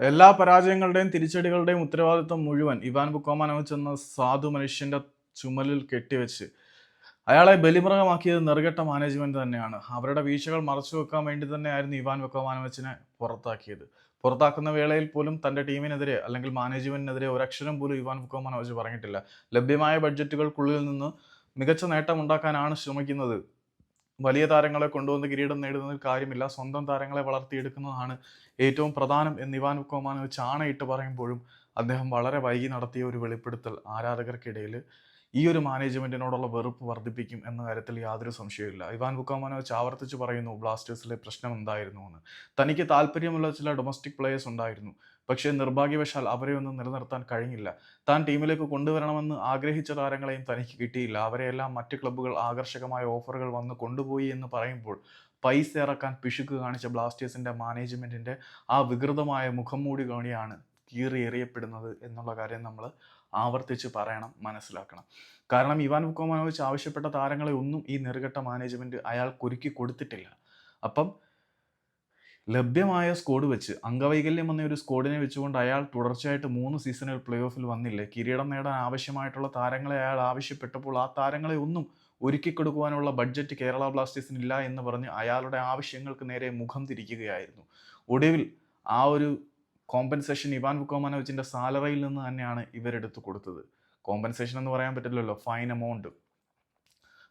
എല്ലാ പരാജയങ്ങളുടെയും തിരിച്ചടികളുടെയും ഉത്തരവാദിത്വം മുഴുവൻ ഇവാൻ ബുക്കോമാൻ എന്ന സാധു മനുഷ്യന്റെ ചുമലിൽ കെട്ടിവെച്ച് അയാളെ ബലിമൃഗമാക്കിയത് നെറുകെട്ട മാനേജ്മെന്റ് തന്നെയാണ്. അവരുടെ വീഴ്ചകൾ മറച്ചു വെക്കാൻ വേണ്ടി തന്നെയായിരുന്നു ഇവാൻ വെക്കോമാനവച്ചിനെ പുറത്താക്കിയത്. പുറത്താക്കുന്ന വേളയിൽ പോലും തന്റെ ടീമിനെതിരെ അല്ലെങ്കിൽ മാനേജ്മെന്റിനെതിരെ ഒരക്ഷരം പോലും ഇവാൻ വെക്കോമാനവച്ച് പറഞ്ഞിട്ടില്ല. ലഭ്യമായ ബഡ്ജറ്റുകൾക്കുള്ളിൽ നിന്ന് മികച്ച നേട്ടം ഉണ്ടാക്കാനാണ് ശ്രമിക്കുന്നത്. വലിയ താരങ്ങളെ കൊണ്ടുവന്ന് കിരീടം നേടുന്നതിൽ കാര്യമില്ല. സ്വന്തം താരങ്ങളെ വളർത്തിയെടുക്കുന്നതാണ് ഏറ്റവും പ്രധാനം എന്ന് ഇവാൻ കോമാനോവിച്ച് ചാണയിട്ട് പറയുമ്പോഴും അദ്ദേഹം വളരെ വൈകി നടത്തിയ ഒരു വെളിപ്പെടുത്തൽ ആരാധകർക്കിടയിൽ. ഈ ഒരു മാനേജ്മെന്റിനോടുള്ള വെറുപ്പ് വർദ്ധിപ്പിക്കും എന്ന കാര്യത്തിൽ യാതൊരു സംശയവുമില്ല. ഇവാൻ ബുക്കാമനോച്ച് ആവർത്തിച്ച് പറയുന്നു ബ്ലാസ്റ്റേഴ്സിലെ പ്രശ്നം എന്തായിരുന്നു എന്ന് തനിക്ക് താല്പര്യമുള്ള ചില ഡൊമസ്റ്റിക് പ്ലേയേഴ്സ് ഉണ്ടായിരുന്നു. പക്ഷേ നിർഭാഗ്യവശാൽ അവരെ ഒന്നും നിലനിർത്താൻ കഴിഞ്ഞില്ല. താൻ ടീമിലേക്ക് കൊണ്ടുവരണമെന്ന് ആഗ്രഹിച്ച താരങ്ങളെയും തനിക്ക് കിട്ടിയില്ല. അവരെയെല്ലാം മറ്റ് ക്ലബ്ബുകൾ ആകർഷകമായ ഓഫറുകൾ വന്ന് കൊണ്ടുപോയി എന്ന് പറയുമ്പോൾ പൈസ ഇറക്കാൻ പിശുക്ക് കാണിച്ച ബ്ലാസ്റ്റേഴ്സിന്റെ മാനേജ്മെന്റിന്റെ ആ വികൃതമായ മുഖംമൂടി കാണിയാണ് കീറി എറിയപ്പെടുന്നത് എന്നുള്ള കാര്യം നമ്മൾ ആവർത്തിച്ച് പറയണം മനസ്സിലാക്കണം. കാരണം ഇവാൻ വുക്കോമാനോവിച്ച് ആവശ്യപ്പെട്ട താരങ്ങളെ ഒന്നും ഈ നെറുകെട്ട മാനേജ്മെന്റ് അയാൾ ഒരുക്കി കൊടുത്തിട്ടില്ല. അപ്പം ലഭ്യമായ സ്കോഡ് വെച്ച് അംഗവൈകല്യം എന്ന ഒരു സ്കോഡിനെ വെച്ചുകൊണ്ട് അയാൾ തുടർച്ചയായിട്ട് മൂന്ന് സീസണിൽ പ്ലേ ഓഫിൽ വന്നില്ലേ? കിരീടം നേടാൻ ആവശ്യമായിട്ടുള്ള താരങ്ങളെ അയാൾ ആവശ്യപ്പെട്ടപ്പോൾ ആ താരങ്ങളെ ഒന്നും ഒരുക്കി കൊടുക്കുവാനുള്ള ബഡ്ജറ്റ് കേരള ബ്ലാസ്റ്റേഴ്സിന് ഇല്ല എന്ന് പറഞ്ഞ് അയാളുടെ ആവശ്യങ്ങൾക്ക് നേരെ മുഖം തിരിക്കുകയായിരുന്നു. ഒടുവിൽ ആ ഒരു കോമ്പൻസേഷൻ ഇവാൻ വുക്കോമാനോവിച്ചിന്റെ സാലറിയിൽ നിന്ന് തന്നെയാണ് ഇവരെടുത്ത് കൊടുത്തത്. കോമ്പൻസേഷൻ എന്ന് പറയാൻ പറ്റില്ലല്ലോ ഫൈൻ എമൗണ്ട്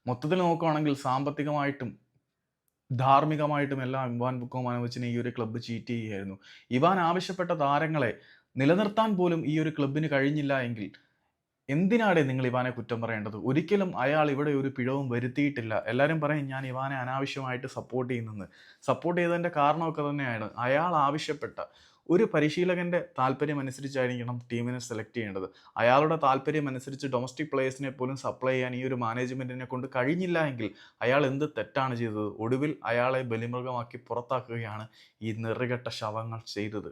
മൊത്തത്തിൽ നോക്കുകയാണെങ്കിൽ സാമ്പത്തികമായിട്ടും ധാർമ്മികമായിട്ടും എല്ലാം ഇവാൻ ബുക്കോമാനോവിച്ചിനെ ഈ ഒരു ക്ലബ്ബ് ചീറ്റ് ചെയ്യുകയായിരുന്നു. ഇവാൻ ആവശ്യപ്പെട്ട താരങ്ങളെ നിലനിർത്താൻ പോലും ഈ ഒരു ക്ലബിന് കഴിഞ്ഞില്ല എങ്കിൽ എന്തിനാടെ നിങ്ങൾ ഇവാനെ കുറ്റം പറയേണ്ടത്? ഒരിക്കലും അയാൾ ഇവിടെ ഒരു പിഴവും വരുത്തിയിട്ടില്ല. എല്ലാവരും പറയും ഞാൻ ഇവാനെ അനാവശ്യമായിട്ട് സപ്പോർട്ട് ചെയ്യുന്നെന്ന്. സപ്പോർട്ട് ചെയ്തതിന്റെ കാരണമൊക്കെ തന്നെയാണ് അയാൾ ആവശ്യപ്പെട്ട ഒരു പരിശീലകന്റെ താല്പര്യം അനുസരിച്ചായിരിക്കണം ടീമിനെ സെലക്ട് ചെയ്യേണ്ടത്. അയാളുടെ താല്പര്യം അനുസരിച്ച് ഡൊമസ്റ്റിക് പ്ലേയേഴ്സിനെ പോലും സപ്ലൈ ചെയ്യാൻ ഈ ഒരു മാനേജ്മെന്റിനെ കൊണ്ട് കഴിഞ്ഞില്ല എങ്കിൽ അയാൾ എന്ത് തെറ്റാണ് ചെയ്തത്? ഒടുവിൽ അയാളെ ബലിമൃഗമാക്കി പുറത്താക്കുകയാണ് ഈ നെറുകെട്ട ശവങ്ങൾ ചെയ്തത്.